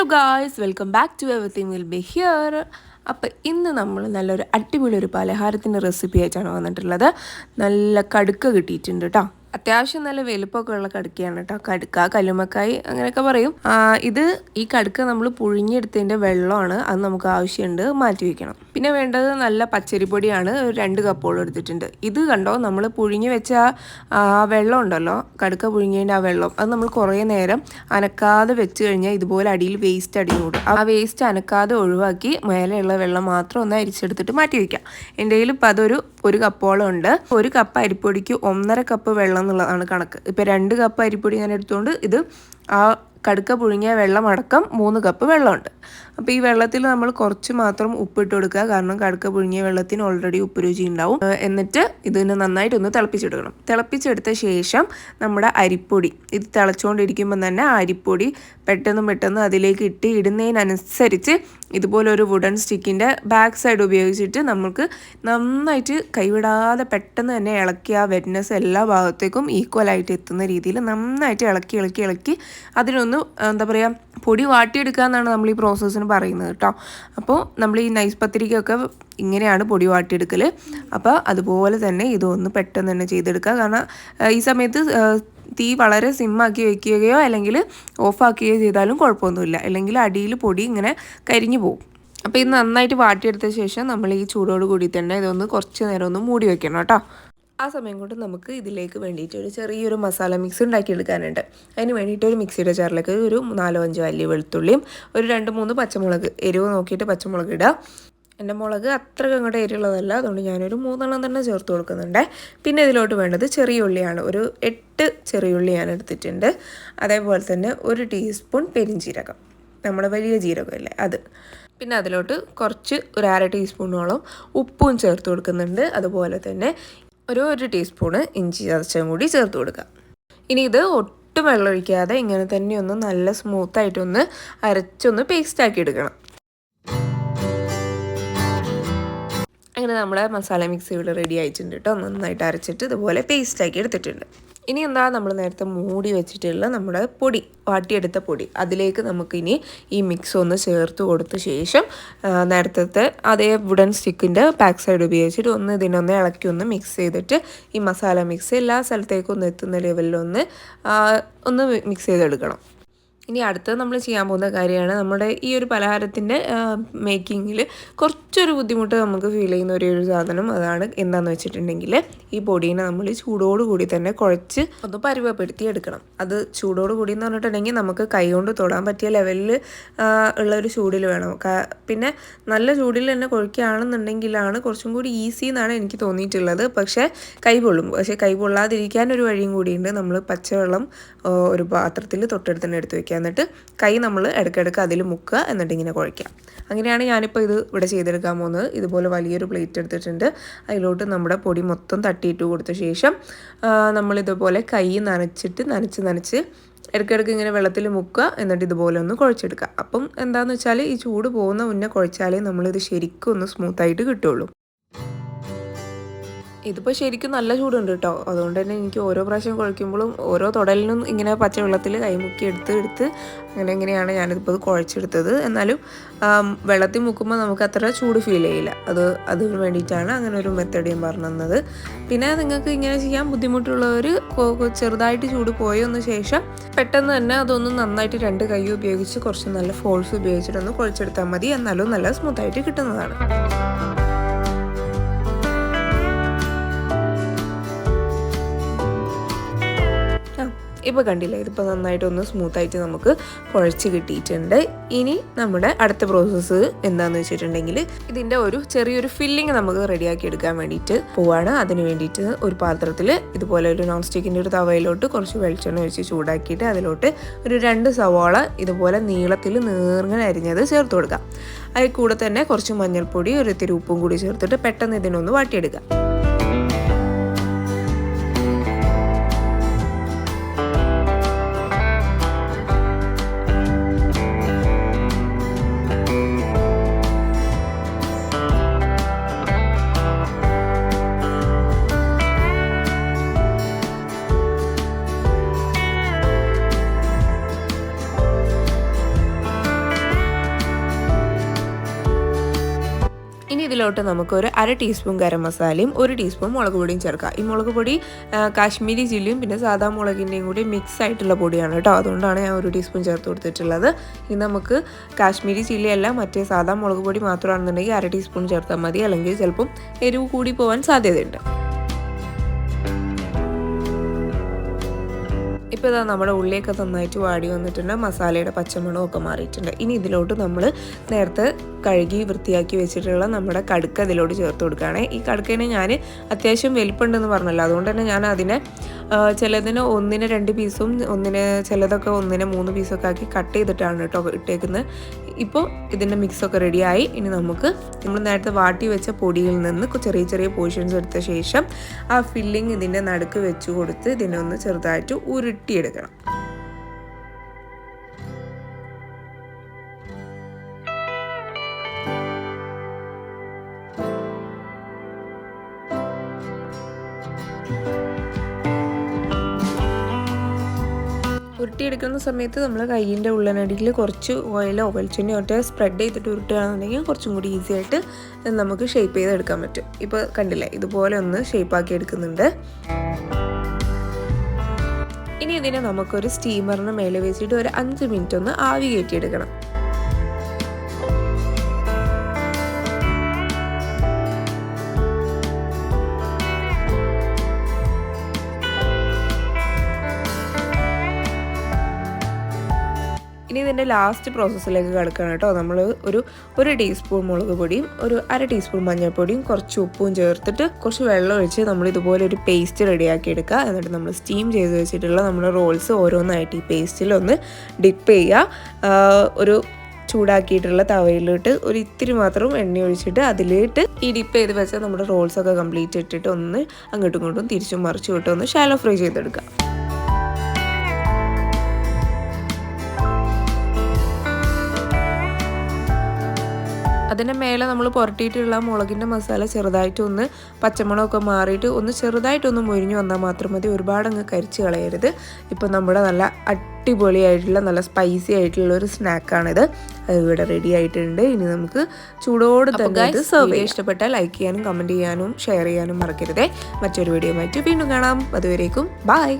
Hello guys welcome back to everything will be here അപ്പോൾ ഇന്ന് നമ്മൾ നല്ലൊരു അടിപൊളി ഒരു പലഹാരത്തിന്റെ റെസിപ്പി ആയിട്ടാണ് വന്നിട്ടുള്ളത്. നല്ല കടുക്ക കിട്ടിയിട്ടുണ്ട് കേട്ടോ അത്യാവശ്യം നല്ല വലുപ്പമൊക്കെ ഉള്ള കടുക്കയാണ് കേട്ടോ കടുക്ക കല്ലുമക്കായി അങ്ങനെയൊക്കെ പറയും. ഇത് ഈ കടുക്ക നമ്മൾ പുഴുങ്ങിയെടുത്തതിന്റെ വെള്ളമാണ്. അത് നമുക്ക് ആവശ്യമുണ്ട്. മാറ്റി വെക്കണം. പിന്നെ വേണ്ടത് നല്ല പച്ചരിപ്പൊടിയാണ് രണ്ട് കപ്പോളം എടുത്തിട്ടുണ്ട്. ഇത് കണ്ടോ? നമ്മൾ പുഴുങ്ങി വെച്ച ആ വെള്ളം ഉണ്ടല്ലോ? കടുക്ക പുഴുങ്ങിയതിന്റെ ആ വെള്ളം. അത് നമ്മൾ കുറേ നേരം അനക്കാതെ വെച്ച് കഴിഞ്ഞാൽ ഇതുപോലെ അടിയിൽ വേസ്റ്റ് അടിഞ്ഞൂടും ആ വേസ്റ്റ് അനക്കാതെ ഒഴിവാക്കി മേലെയുള്ള വെള്ളം മാത്രം ഒന്ന് അരിച്ചെടുത്തിട്ട് മാറ്റി വയ്ക്കാം എന്റെ കയ്യിൽ ഇപ്പം അതൊരു ഒരു കപ്പോളം ഉണ്ട്. ഒരു കപ്പ് അരിപ്പൊടിക്ക് ഒന്നര കപ്പ് വെള്ളം എന്നുള്ളതാണ് കണക്ക്. ഇപ്പം രണ്ട് കപ്പ് അരിപ്പൊടി ഞാൻ എടുത്തുകൊണ്ട് ഇത് ആ കടുക്ക പുഴുങ്ങിയ വെള്ളം അടക്കം മൂന്ന് കപ്പ് വെള്ളമുണ്ട്. അപ്പോൾ ഈ വെള്ളത്തിൽ നമ്മൾ കുറച്ച് മാത്രം ഉപ്പിട്ട് കൊടുക്കുക. കാരണം കടുക്ക പുഴുങ്ങിയ വെള്ളത്തിന് ഓൾറെഡി ഉപ്പ് രുചി ഉണ്ടാവും. എന്നിട്ട് ഇതിനെ നന്നായിട്ടൊന്ന് തിളപ്പിച്ചെടുക്കണം. തിളപ്പിച്ചെടുത്ത ശേഷം നമ്മുടെ അരിപ്പൊടി ഇത് തിളച്ചുകൊണ്ടിരിക്കുമ്പോൾ തന്നെ അരിപ്പൊടി പെട്ടെന്ന് പെട്ടെന്ന് അതിലേക്ക് ഇട്ട് ഇടുന്നതിനനുസരിച്ച് ഇതുപോലെ ഒരു വുഡൻ സ്റ്റിക്കിന്റെ ബാക്ക് സൈഡ് ഉപയോഗിച്ചിട്ട് നമുക്ക് നന്നായിട്ട് കൈവിടാതെ പെട്ടെന്ന് തന്നെ ഇളക്കി ആ വെറ്റ്നസ് എല്ലാ ഭാഗത്തേക്കും ഈക്വലായിട്ട് എത്തുന്ന രീതിയിൽ നന്നായിട്ട് ഇളക്കി ഇളക്കി ഇളക്കി അതിനൊന്ന് എന്താ പറയുക പൊടി വാട്ടിയെടുക്കുക എന്നാണ് നമ്മൾ ഈ പ്രോസസ്സിന് പറയുന്നത് കേട്ടോ. അപ്പോൾ നമ്മൾ ഈ നൈസ് പത്തിരിക്കൊക്കെ ഇങ്ങനെയാണ് പൊടി വാട്ടിയെടുക്കൽ അപ്പോൾ അതുപോലെ തന്നെ ഇതൊന്ന് പെട്ടെന്ന് തന്നെ ചെയ്തെടുക്കുക. കാരണം ഈ സമയത്ത് തീ വളരെ സിമ്മാക്കി വയ്ക്കുകയോ അല്ലെങ്കിൽ ഓഫാക്കുകയോ ചെയ്താലും കുഴപ്പമൊന്നുമില്ല. അല്ലെങ്കിൽ അടിയിൽ പൊടി ഇങ്ങനെ കരിഞ്ഞു പോകും. അപ്പോൾ ഇത് നന്നായിട്ട് വാട്ടിയെടുത്ത ശേഷം നമ്മൾ ഈ ചൂടോട് കൂടി തന്നെ ഇതൊന്ന് കുറച്ച് നേരം ഒന്ന് മൂടി വയ്ക്കണം കേട്ടോ. ആ സമയം കൊണ്ട് നമുക്ക് ഇതിലേക്ക് വേണ്ടിയിട്ട് ഒരു ചെറിയൊരു മസാല മിക്സ് ഉണ്ടാക്കിയെടുക്കാനുണ്ട്. അതിന് വേണ്ടിയിട്ട് ഒരു മിക്സിയുടെ ജാറിലേക്ക് ഒരു നാലോ അഞ്ചോ അല്ലി വെളുത്തുള്ളിയും ഒരു രണ്ട് മൂന്ന് പച്ചമുളക് എരിവ് നോക്കിയിട്ട് പച്ചമുളക് ഇടുക എന്റെ മുളക് അത്ര അങ്ങോട്ട് എരിയുള്ളതല്ല അതുകൊണ്ട് ഞാനൊരു മൂന്നെണ്ണം തന്നെ ചേർത്ത് കൊടുക്കുന്നുണ്ട്. പിന്നെ ഇതിലോട്ട് വേണ്ടത് ചെറിയ ഉള്ളിയാണ്. ഒരു എട്ട് ചെറിയ ഉള്ളി ഞാൻ എടുത്തിട്ടുണ്ട്. അതേപോലെ തന്നെ ഒരു ടീസ്പൂൺ പെരിഞ്ചീരകം നമ്മുടെ വലിയ ജീരകമല്ലേ അത്. പിന്നെ അതിലോട്ട് കുറച്ച് ഒരു അര ടീസ്പൂണോളം ഉപ്പും ചേർത്ത് കൊടുക്കുന്നുണ്ട്. അതുപോലെ തന്നെ ഒരു ഒരു ടീസ്പൂണ് ഇഞ്ചി ചതച്ചും കൂടി ചേർത്ത് കൊടുക്കുക. ഇനി ഇത് ഒട്ടും വെള്ളമൊഴിക്കാതെ ഇങ്ങനെ തന്നെ ഒന്ന് നല്ല സ്മൂത്തായിട്ടൊന്ന് അരച്ചൊന്ന് പേസ്റ്റാക്കി എടുക്കണം. അങ്ങനെ നമ്മുടെ മസാല മിക്സ് ഇവിടെ റെഡി ആയിട്ടുണ്ട് കേട്ടോ നന്നായിട്ട് അരച്ചിട്ട് ഇതുപോലെ പേസ്റ്റ് ആക്കി എടുത്തിട്ടുണ്ട്. ഇനി എന്താ നമ്മൾ നേരത്തെ മൂടി വെച്ചിട്ടുള്ള നമ്മുടെ പൊടി വാട്ടിയെടുത്ത പൊടി. അതിലേക്ക് നമുക്കിനി ഈ മിക്സ് ഒന്ന് ചേർത്ത് കൊടുത്ത ശേഷം നേരത്തെ അതേ വുഡൻ സ്റ്റിക്കിന്റെ ബാക്ക് സൈഡ് ഉപയോഗിച്ചിട്ട് ഒന്ന് ഇതിനൊന്ന് ഇളക്കി ഒന്ന് മിക്സ് ചെയ്തിട്ട് ഈ മസാല മിക്സ് എല്ലാ സ്ഥലത്തേക്കും ഒന്ന് എത്തുന്ന ലെവലിലൊന്ന് ഒന്ന് മിക്സ് ചെയ്തെടുക്കണം. ഇനി അടുത്തത് നമ്മൾ ചെയ്യാൻ പോകുന്ന കാര്യമാണ് നമ്മുടെ ഈ ഒരു പലഹാരത്തിന്റെ മേക്കിങ്ങിൽ കുറച്ചൊരു ബുദ്ധിമുട്ട് നമുക്ക് ഫീൽ ചെയ്യുന്ന ഒരു ഒരു സാധനം അതാണ് എന്താണെന്ന് വെച്ചിട്ടുണ്ടെങ്കിൽ ഈ പൊടീനെ നമ്മൾ ചൂടോട് കൂടി തന്നെ കുഴച്ച് ഒന്ന് പരുവപ്പെടുത്തി എടുക്കണം. അത് ചൂടോട് കൂടി എന്ന് പറഞ്ഞിട്ടുണ്ടെങ്കിൽ നമുക്ക് കൈകൊണ്ട് തൊടാൻ പറ്റിയ ലെവലിൽ ഉള്ള ഒരു ചൂടിൽ വേണം. പിന്നെ നല്ല ചൂടിൽ തന്നെ കുഴക്കുകയാണെന്നുണ്ടെങ്കിലാണ് കുറച്ചും കൂടി ഈസി എന്നാണ് എനിക്ക് തോന്നിയിട്ടുള്ളത്. പക്ഷേ കൈ പൊള്ളും. പക്ഷേ കൈ പൊള്ളാതിരിക്കാൻ ഒരു വഴിയും കൂടിയുണ്ട്. നമ്മൾ പച്ചവെള്ളം ഒരു പാത്രത്തിൽ തൊട്ടടുത്ത് തന്നെ എടുത്ത് വെക്കുക. എന്നിട്ട് കൈ നമ്മൾ ഇടയ്ക്കിടയ്ക്ക് അതിൽ മുക്കുക എന്നിട്ട് ഇങ്ങനെ കുഴയ്ക്കാം അങ്ങനെയാണ് ഞാനിപ്പോൾ ഇത് ഇവിടെ ചെയ്തെടുക്കാൻ പോകുന്നത്. ഇതുപോലെ വലിയൊരു പ്ലേറ്റ് എടുത്തിട്ടുണ്ട്. അതിലോട്ട് നമ്മുടെ പൊടി മൊത്തം തട്ടിയിട്ട് കൊടുത്ത ശേഷം നമ്മളിതുപോലെ കൈ നനച്ചിട്ട് നനച്ച് നനച്ച് ഇടയ്ക്കിടയ്ക്ക് ഇങ്ങനെ വെള്ളത്തിൽ മുക്കുക എന്നിട്ട് ഇതുപോലെ ഒന്ന് കുഴച്ചെടുക്കുക. അപ്പം എന്താണെന്ന് വെച്ചാൽ ഈ ചൂട് പോകുന്ന മുന്നേ കുഴച്ചാലേ നമ്മളിത് ശരിക്കും ഒന്ന് സ്മൂത്തായിട്ട് കിട്ടുള്ളൂ. ഇതിപ്പോൾ ശരിക്കും നല്ല ചൂടുണ്ട് കേട്ടോ അതുകൊണ്ട് തന്നെ എനിക്ക് ഓരോ പ്രാവശ്യം കുഴയ്ക്കുമ്പോഴും ഓരോ തുടലിനും ഇങ്ങനെ പച്ചവെള്ളത്തിൽ കൈമുക്കി എടുത്ത് എടുത്ത് അങ്ങനെ ഇങ്ങനെയാണ് ഞാനിതിപ്പോൾ ഇത് കുഴച്ചെടുത്തത്. എന്നാലും വെള്ളത്തിൽ മുക്കുമ്പോൾ നമുക്ക് അത്ര ചൂട് ഫീൽ ചെയ്യില്ല. അത് അതിന് വേണ്ടിയിട്ടാണ് അങ്ങനെ ഒരു മെത്തേഡ് ഞാൻ പറഞ്ഞു തന്നത്. പിന്നെ നിങ്ങൾക്ക് ഇങ്ങനെ ചെയ്യാൻ ബുദ്ധിമുട്ടുള്ളവർ ചെറുതായിട്ട് ചൂട് പോയതിന് ശേഷം പെട്ടെന്ന് തന്നെ അതൊന്ന് നന്നായിട്ട് രണ്ട് കൈ ഉപയോഗിച്ച് കുറച്ച് നല്ല ഫോൾസ് ഉപയോഗിച്ചിട്ടൊന്ന് കുഴച്ചെടുത്താൽ മതി. എന്നാലും നല്ല സ്മൂത്തായിട്ട് കിട്ടുന്നതാണ്. ഇപ്പോൾ കണ്ടില്ലേ ഇതിപ്പോൾ നന്നായിട്ടൊന്ന് സ്മൂത്തായിട്ട് നമുക്ക് കുഴച്ച് കിട്ടിയിട്ടുണ്ട്. ഇനി നമ്മുടെ അടുത്ത പ്രോസസ്സ് എന്താണെന്ന് വെച്ചിട്ടുണ്ടെങ്കിൽ ഇതിന്റെ ഒരു ചെറിയൊരു ഫില്ലിങ് നമുക്ക് റെഡിയാക്കി എടുക്കാൻ വേണ്ടിയിട്ട് പോവാണ്. അതിന് വേണ്ടിയിട്ട് ഒരു പാത്രത്തിൽ ഇതുപോലെ ഒരു നോൺ സ്റ്റിക്കിന്റെ ഒരു തവയിലോട്ട് കുറച്ച് വെളിച്ചെണ്ണ ഒഴിച്ച് ചൂടാക്കിയിട്ട് അതിലോട്ട് ഒരു രണ്ട് സവാള ഇതുപോലെ നീളത്തിൽ നീർങ്ങനെ അരിഞ്ഞത് ചേർത്ത് കൊടുക്കാം. അതിൽ കൂടെ തന്നെ കുറച്ച് മഞ്ഞൾപ്പൊടി ഒരു ഇത്തിരി ഉപ്പും കൂടി ചേർത്തിട്ട് പെട്ടെന്ന് ഇതിനൊന്ന് വാട്ടിയെടുക്കാം. ഇതിലോട്ട് നമുക്ക് ഒരു അര ടീസ്പൂൺ ഗരം മസാലയും ഒരു ടീസ്പൂൺ മുളക് പൊടിയും ചേർക്കാം. ഈ മുളക് പൊടി കാശ്മീരി ചില്ലിയും പിന്നെ സാധാ മുളകിന്റെയും കൂടി മിക്സ് ആയിട്ടുള്ള പൊടിയാണ് കേട്ടോ. അതുകൊണ്ടാണ് ഞാൻ ഒരു ടീസ്പൂൺ ചേർത്ത് കൊടുത്തിട്ടുള്ളത്. ഇനി നമുക്ക് കാശ്മീരി ചില്ലിയല്ല മറ്റേ സാധാ മുളക് പൊടി മാത്രമാണെന്നുണ്ടെങ്കിൽ അര ടീസ്പൂൺ ചേർത്താൽ മതി. അല്ലെങ്കിൽ ചിലപ്പം എരിവ് കൂടി പോകാൻ സാധ്യതയുണ്ട്. ഇപ്പോൾ ഇതാ നമ്മുടെ ഉള്ളിയൊക്കെ നന്നായിട്ട് വാടി വന്നിട്ടുണ്ട്. മസാലയുടെ പച്ചമണമൊക്കെ മാറിയിട്ടുണ്ട്. ഇനി ഇതിലോട്ട് നമ്മൾ നേരത്തെ കഴുകി വൃത്തിയാക്കി വെച്ചിട്ടുള്ള നമ്മുടെ കടുക്ക ഇതിലോട്ട് ചേർത്ത് കൊടുക്കുകയാണ്. ഈ കടുക്കേനെ ഞാൻ അത്യാവശ്യം വലിപ്പുണ്ടെന്ന് പറഞ്ഞല്ലോ. അതുകൊണ്ട് തന്നെ ഞാൻ അതിനെ ചിലതിന് ഒന്നിന് രണ്ട് പീസും ഒന്നിന് ചിലതൊക്കെ ഒന്നിന് മൂന്ന് പീസൊക്കെ ആക്കി കട്ട് ചെയ്തിട്ടാണ് കേട്ടോ ഇട്ടേക്കുന്നത്. ഇപ്പോൾ ഇതിന്റെ മിക്സൊക്കെ റെഡിയായി. ഇനി നമുക്ക് നമ്മൾ നേരത്തെ വാട്ടി വെച്ച പൊടിയിൽ നിന്ന് ചെറിയ ചെറിയ പോർഷൻസ് എടുത്ത ശേഷം ആ ഫില്ലിങ് ഇതിന്റെ നടുക്ക് വെച്ച് കൊടുത്ത് ഇതിനെ ഒന്ന് ചെറുതായിട്ട് ഉരുട്ടിയെടുക്കണം. ഉരുട്ടിയെടുക്കുന്ന സമയത്ത് നമ്മൾ കയ്യിന്റെ ഉള്ളനടിയിൽ കുറച്ച് ഓയിലോ വെളിച്ചെണ്ണയോ ഒക്കെ സ്പ്രെഡ് ചെയ്തിട്ട് ഉരുട്ടുകയാണെന്നുണ്ടെങ്കിൽ കുറച്ചും കൂടി ഈസി ആയിട്ട് നമുക്ക് ഷേപ്പ് ചെയ്തെടുക്കാൻ പറ്റും. ഇപ്പോൾ കണ്ടില്ലേ? ഇതുപോലെ ഒന്ന് ഷേപ്പാക്കി എടുക്കുന്നുണ്ട്. ഇനി ഇതിനെ നമുക്കൊരു സ്റ്റീമറിന് മേലെ വെച്ചിട്ട് ഒരു അഞ്ച് മിനിറ്റ് ഒന്ന് ആവി കയറ്റിയെടുക്കണം. ഇതിന്റെ ലാസ്റ്റ് പ്രോസസ്സിലേക്ക് കിടക്കണം കേട്ടോ. നമ്മൾ ഒരു ഒരു ടീസ്പൂൺ മുളക് പൊടിയും ഒരു അര ടീസ്പൂൺ മഞ്ഞൾപ്പൊടിയും കുറച്ച് ഉപ്പും ചേർത്തിട്ട് കുറച്ച് വെള്ളം ഒഴിച്ച് നമ്മൾ ഇതുപോലെ ഒരു പേസ്റ്റ് റെഡിയാക്കി എടുക്കുക. എന്നിട്ട് നമ്മൾ സ്റ്റീം ചെയ്ത് വെച്ചിട്ടുള്ള നമ്മുടെ റോൾസ് ഓരോന്നായിട്ട് ഈ പേസ്റ്റിൽ ഒന്ന് ഡിപ്പ് ചെയ്യുക. ഒരു ചൂടാക്കിയിട്ടുള്ള തവയിലിട്ട് ഒരു ഇത്തിരി മാത്രം എണ്ണ ഒഴിച്ചിട്ട് അതിലിട്ട് ഈ ഡിപ്പ് ചെയ്ത് വെച്ചാൽ നമ്മുടെ റോൾസൊക്കെ കംപ്ലീറ്റ് ഇട്ടിട്ട് ഒന്ന് അങ്ങോട്ടും ഇങ്ങോട്ടും തിരിച്ചും മറിച്ചും ഇട്ട് ഒന്ന് ഷാലോ ഫ്രൈ ചെയ്തെടുക്കുക. മേലെ നമ്മൾ പുരട്ടിയിട്ടുള്ള മുളകിന്റെ മസാല ചെറുതായിട്ട് ഒന്ന് പച്ചമുളകൊക്കെ മാറിയിട്ട് ഒന്ന് ചെറുതായിട്ടൊന്ന് മുരിഞ്ഞു വന്നാൽ മാത്രം മതി. ഒരുപാട് അങ്ങ് കരിച്ച് കളയരുത്. ഇപ്പം നമ്മുടെ നല്ല അടിപൊളിയായിട്ടുള്ള നല്ല സ്പൈസി ആയിട്ടുള്ള ഒരു സ്നാക്കാണിത് അത് ഇവിടെ റെഡി ആയിട്ടുണ്ട്. ഇനി നമുക്ക് ചൂടോട് തന്നെ ഇത് സെർവ് ഇഷ്ടപ്പെട്ടാൽ ലൈക്ക് ചെയ്യാനും കമന്റ് ചെയ്യാനും ഷെയർ ചെയ്യാനും മറക്കരുതേ. മറ്റൊരു വീഡിയോ മറ്റു വീണ്ടും കാണാം. അതുവരേക്കും ബൈ